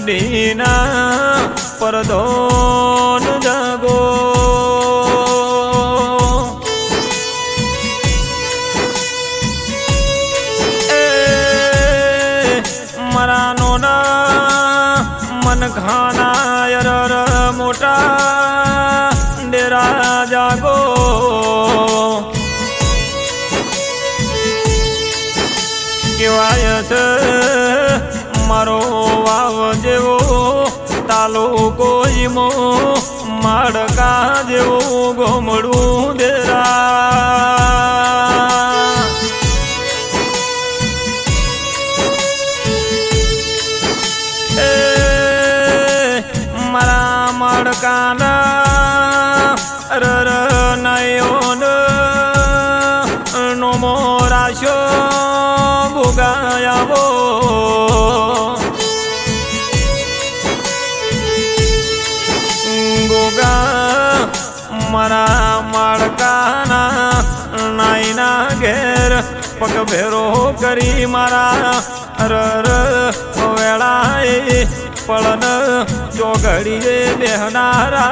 પેઢીના પરદોન જાગો. મારા નોના મન ખાના યરર મોટા ડેરા જાગો. કેવાય છે મારો વાવ જેવો તાલુકો ઈમો માડકા જેવો ગોમડું દેરા. મારા માડકાના રર નયોન નો મોરાશો ભોગાયાવો. ઘેર, પગ ભેરો કરી મારા રર વેળાએ પળન ચોઘડીએ બેહનારા.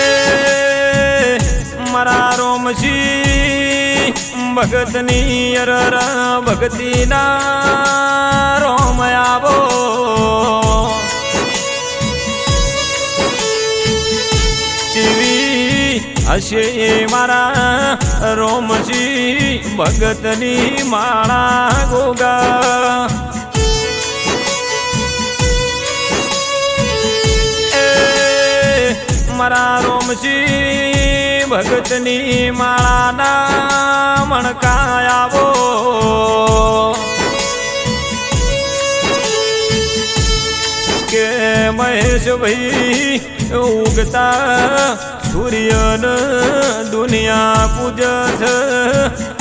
એ મારા રોમજી, ભગતની અરર, ભગતીના રોમ આવો. ચીવી એ મારા રોમજી ભગતની માળા ગોગા. મારા રોમજી ભગતની માળાના મણકા આવો. કે મહેશભાઈ ઉગતા સૂર્યન દુનિયા પૂજ છે.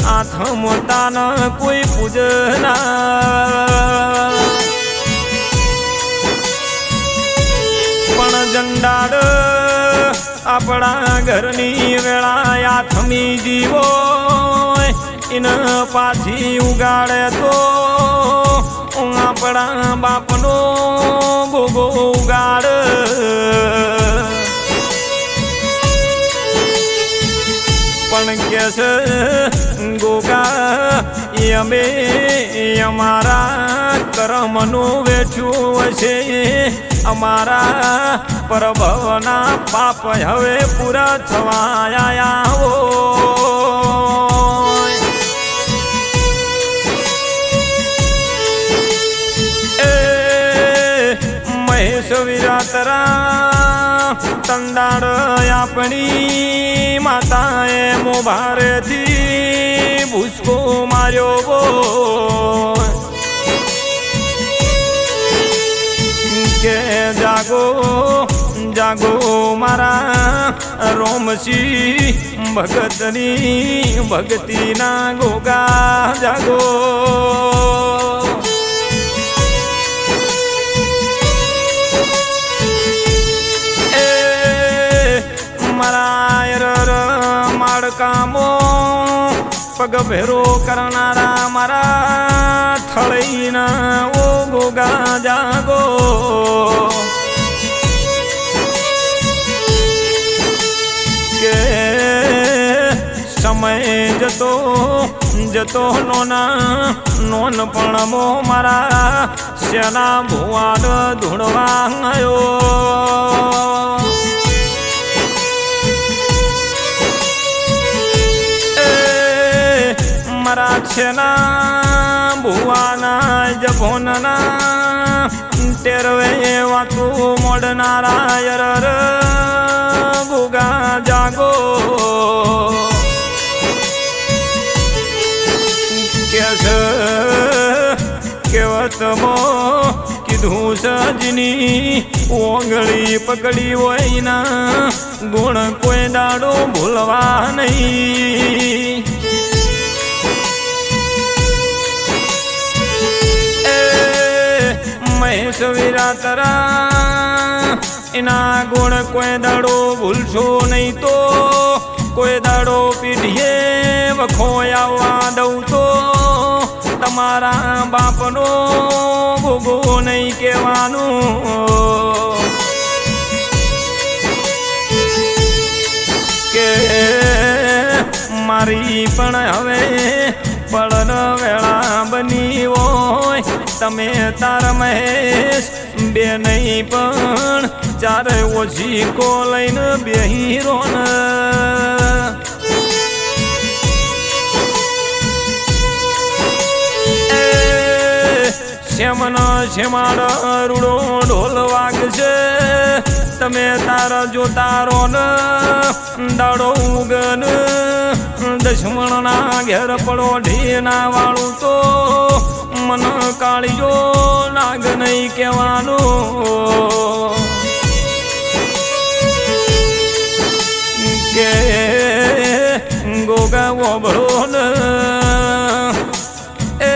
આથમ ન કોઈ પૂજના પણ જંડાડ આપણા ઘરની વેળા યાથમી જીવો. ઇન પાછી ઉગાડે તો આપણા બાપનો અમે અમારા કર્મનું વેઠ્યું છે અમારા પરભવના પાપ હવે પૂરા થવાયા હો મહેશ વિરાતરા તંડાળ આપણી માતાએ મોભારેથી ભૂસકો માર્યો બો કે જાગો જાગો મારા રોમસી ભગતની ભક્તિના ગોગા જાગો. માળકામો પગ ભેરો કરનારા મારા થળીના ઓ ગોગા જાગો. કે સમય જતો જતો નોના, નોન પણ મો મારા શેના ભુવાડ ધૂણવા આવ્યો મારા છેના ભુવાના જભોનના ટેરવે વાતું મોડનારા યરર ગુગા જાગો. કે છે કેવતમો કીધું સજની ઓગળી પકડી હોય ના ગુણ કોઈ દાડો ભૂલવા નહીં. મહેશ વિરાતરા. એના ગુણ કોઈ દાડો ભૂલશો નહીં તો. કોઈ દાડો પીઢીએ વખો આવવા દઉં તો. તમારા બાપનો ભોગો નહીં કહેવાનું. કે મારી પણ હવે પળન વેળા બની તમે તાર મહેશ, બે નહીં પણ ચાર ઓછી કો લઈને બે હીરો શ્યામનો શ્યામાડ રૂડો ઢોલ વાગશે, તમે તારા જોતારો ન દાડો ઉગન. દશમણના ઘેર પડો ઢીના વાળું તો નહીં કહેવાનું. કે ગોગા ઓબળો ને. એ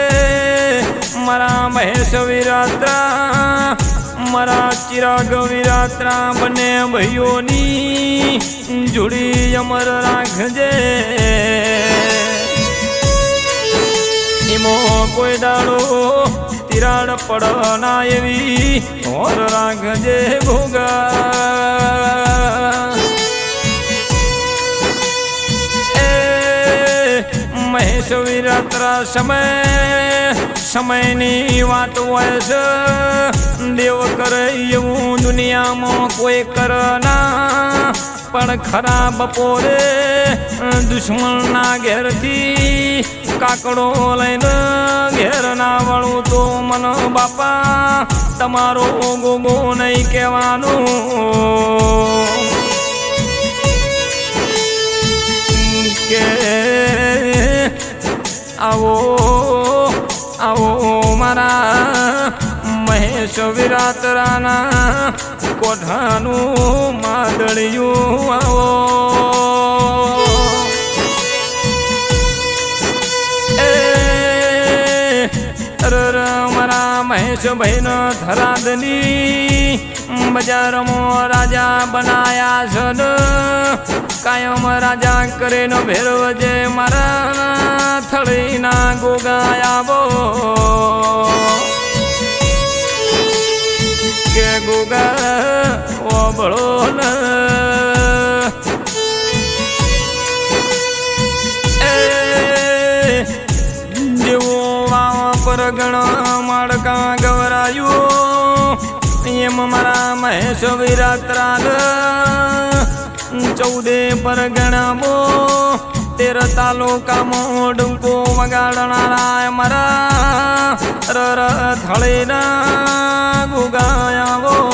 મારા મહેશ વિરાત્રા, મારા ચિરાગ વિરાત્રા બંને ભાઈઓની જોડી અમર રાખજે. એમાં કોઈ દાડો તિરાડ પડના એવી ઓર રાખજે ભોગા. મહેશ વિરાત્રા સમય, સમયની વાત હોય છે. દેવ કરે એવું દુનિયામાં કોઈ કરના પણ ખરા બપોરે દુશ્મનના ઘેરથી કાકડો લઈને ઘેર ના વળું તો મન બાપા, તમારો ગોગો નહીં કહેવાનું. કે આવો આવો મારા મહેશ વિરાતરાના કોઠાનું માદળિયું આવો. એ અરર મારા મહેશભાઈનો થરાદની બજારમાં રાજા બનાયા છે કાયમ રાજા કરીને ભેરવજે મારા થળીના ગોગાયાબો કે ગોગા ઓબળો જેવો પર ગણ માળકા ગવરાયું. એમ મારા મહેશ વિરાત્રાગ ચૌદે પર ગણામો તેર તાલુકા મોડુંકો વગાડનારા મારા રર થળીના ગુગાયા